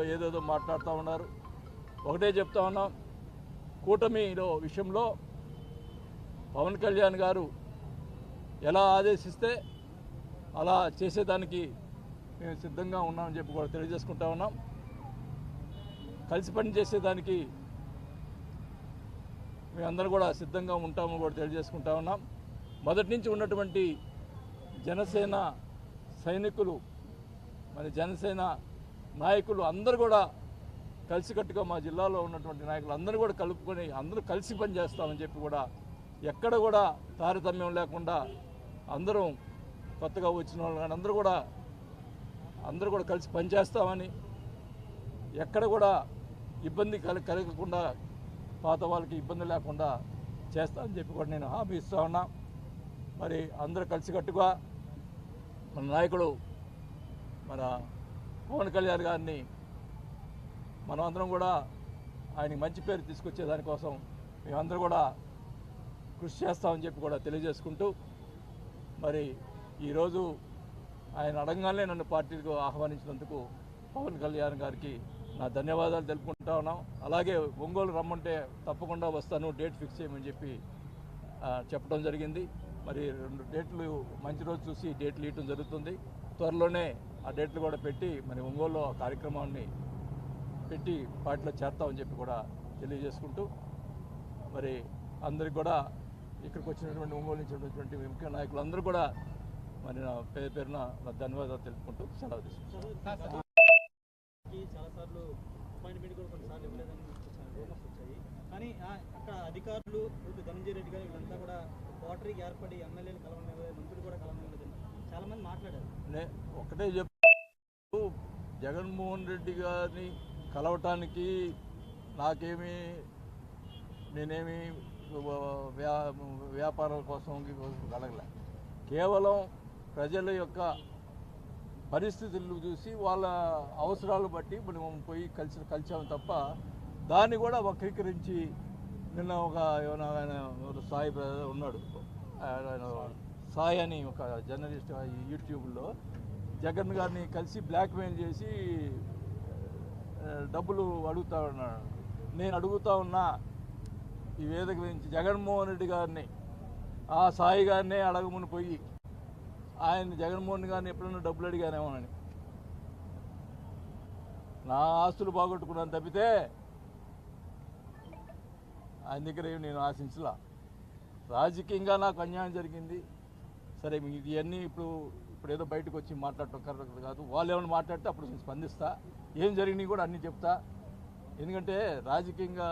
విషయంలో ఏదేదో మాట్లాడుతూ ఉన్నారు. ఒకటే చెప్తా ఉన్నాం కూటమిలో విషయంలో పవన్ కళ్యాణ్ గారు ఎలా ఆదేశిస్తే అలా చేసేదానికి మేము సిద్ధంగా ఉన్నామని చెప్పి కూడా తెలియజేసుకుంటా ఉన్నాం. కలిసి పని చేసేదానికి మేమందరం కూడా సిద్ధంగా ఉంటామని కూడా తెలియజేసుకుంటా ఉన్నాం. మొదటి నుంచి ఉన్నటువంటి జనసేన సైనికులు మరి జనసేన నాయకులు అందరూ కూడా కలిసికట్టుగా మా జిల్లాలో ఉన్నటువంటి నాయకులు అందరూ కూడా కలుపుకొని అందరూ కలిసి పని చేస్తామని చెప్పి కూడా ఎక్కడ కూడా తారతమ్యం లేకుండా అందరం కొత్తగా వచ్చిన వాళ్ళు కానీ అందరూ కూడా అందరూ కూడా కలిసి పనిచేస్తామని ఎక్కడ కూడా ఇబ్బంది కల కలగకుండా పాత వాళ్ళకి ఇబ్బంది లేకుండా చేస్తామని చెప్పి కూడా నేను హామీ ఇస్తా ఉన్నా. మరి అందరూ కలిసికట్టుగా మన నాయకుడు మన పవన్ కళ్యాణ్ గారిని మనం అందరం కూడా ఆయనకి మంచి పేరు తీసుకొచ్చే దానికోసం మేమందరం కూడా కృషి చేస్తామని చెప్పి కూడా తెలియజేసుకుంటూ మరి ఈరోజు ఆయన అడగగానే నన్ను పార్టీకి ఆహ్వానించినందుకు పవన్ కళ్యాణ్ గారికి నా ధన్యవాదాలు తెలుపుకుంటా ఉన్నాం. అలాగే ఒంగోలు రమ్మంటే తప్పకుండా వస్తాను డేట్ ఫిక్స్ చేయమని చెప్పి చెప్పడం జరిగింది. మరి రెండు డేట్లు మంచి రోజు చూసి డేట్లు ఇవ్వడం జరుగుతుంది. త్వరలోనే ఆ డేట్లు కూడా పెట్టి మరి ఒంగోలులో ఆ కార్యక్రమాన్ని పెట్టి పార్టీలో చేస్తామని చెప్పి కూడా తెలియజేసుకుంటూ మరి అందరికి కూడా ఇక్కడికి వచ్చినటువంటి ఒంగోలు నుంచి ఉన్నటువంటి ముఖ్య నాయకులందరూ కూడా మరి నా పేరు పేరున నా ధన్యవాదాలు తెలుపుకుంటూ సెలవు తీసుకుంటాను కానీ అక్కడ అధికారులు ధనంజయ రెడ్డి గారు వీళ్ళంతా కూడా వాటరీకి ఏర్పడి ఎమ్మెల్యేలు కలవడం మంత్రులు కూడా కలవడం చాలా మంది మాట్లాడారు. ఒకటే చెప్పు జగన్మోహన్ రెడ్డి గారిని కలవటానికి నాకేమీ నేనేమి వ్యా వ్యాపారాల కోసం కలగలే. కేవలం ప్రజల యొక్క పరిస్థితులు చూసి వాళ్ళ అవసరాలు బట్టి మనం పోయి కలిసి కలిసాము తప్ప దాన్ని కూడా వక్రీకరించి నిన్న ఒక ఆయన సాయి ఉన్నాడు. ఆయన సాయి అని ఒక జర్నలిస్ట్ యూట్యూబ్లో జగన్ గారిని కలిసి బ్లాక్మెయిల్ చేసి డబ్బులు అడుగుతా ఉన్నాడు. నేను అడుగుతా ఉన్నా ఈ వేదిక నుంచి జగన్మోహన్ రెడ్డి గారిని ఆ సాయి గారినే అడగమని పోయి ఆయన జగన్మోహన్ గారిని ఎప్పుడైనా డబ్బులు అడిగానేమోనని. నా ఆస్తులు బాగొట్టుకున్నాను తప్పితే ఆయన దగ్గర నేను ఆశించలా. రాజకీయంగా నాకు అన్యాయం జరిగింది. సరే మీ ఇవన్నీ ఇప్పుడు ఇప్పుడు ఏదో బయటకు వచ్చి మాట్లాడటం కరెక్ట్ కాదు. వాళ్ళు ఏమైనా మాట్లాడితే అప్పుడు నేను స్పందిస్తా. ఏం జరిగినాయి కూడా అన్నీ చెప్తా. ఎందుకంటే రాజకీయంగా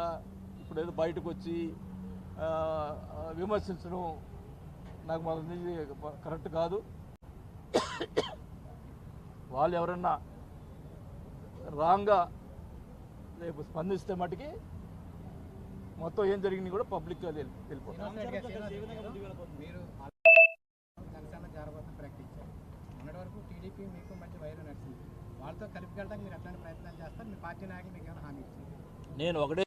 ఇప్పుడు ఏదో బయటకు వచ్చి విమర్శించడం నాకు మొదటి కరెక్ట్ కాదు. వాళ్ళు ఎవరన్నా రాంగ్గా రేపు స్పందిస్తే మటుకి మొత్తం ఏం జరిగింది కూడా ప్రకటించారు. మొన్నటి వరకు టీడీపీ మీకు వైరం నడిచింది. వాళ్ళతో మీరు ఎట్లాంటి ప్రయత్నాలు చేస్తారు? మీ పార్టీ నాయకులు మీకు ఏమైనా హామీ ఇచ్చింది నేను ఒకటే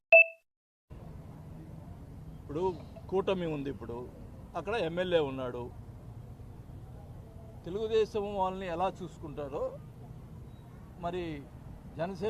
ఇప్పుడు కూటమి ఉంది ఇప్పుడు. అక్కడ ఎమ్మెల్యే ఉన్నాడు. తెలుగుదేశం వాళ్ళని ఎలా చూసుకుంటారో మరి జనసేన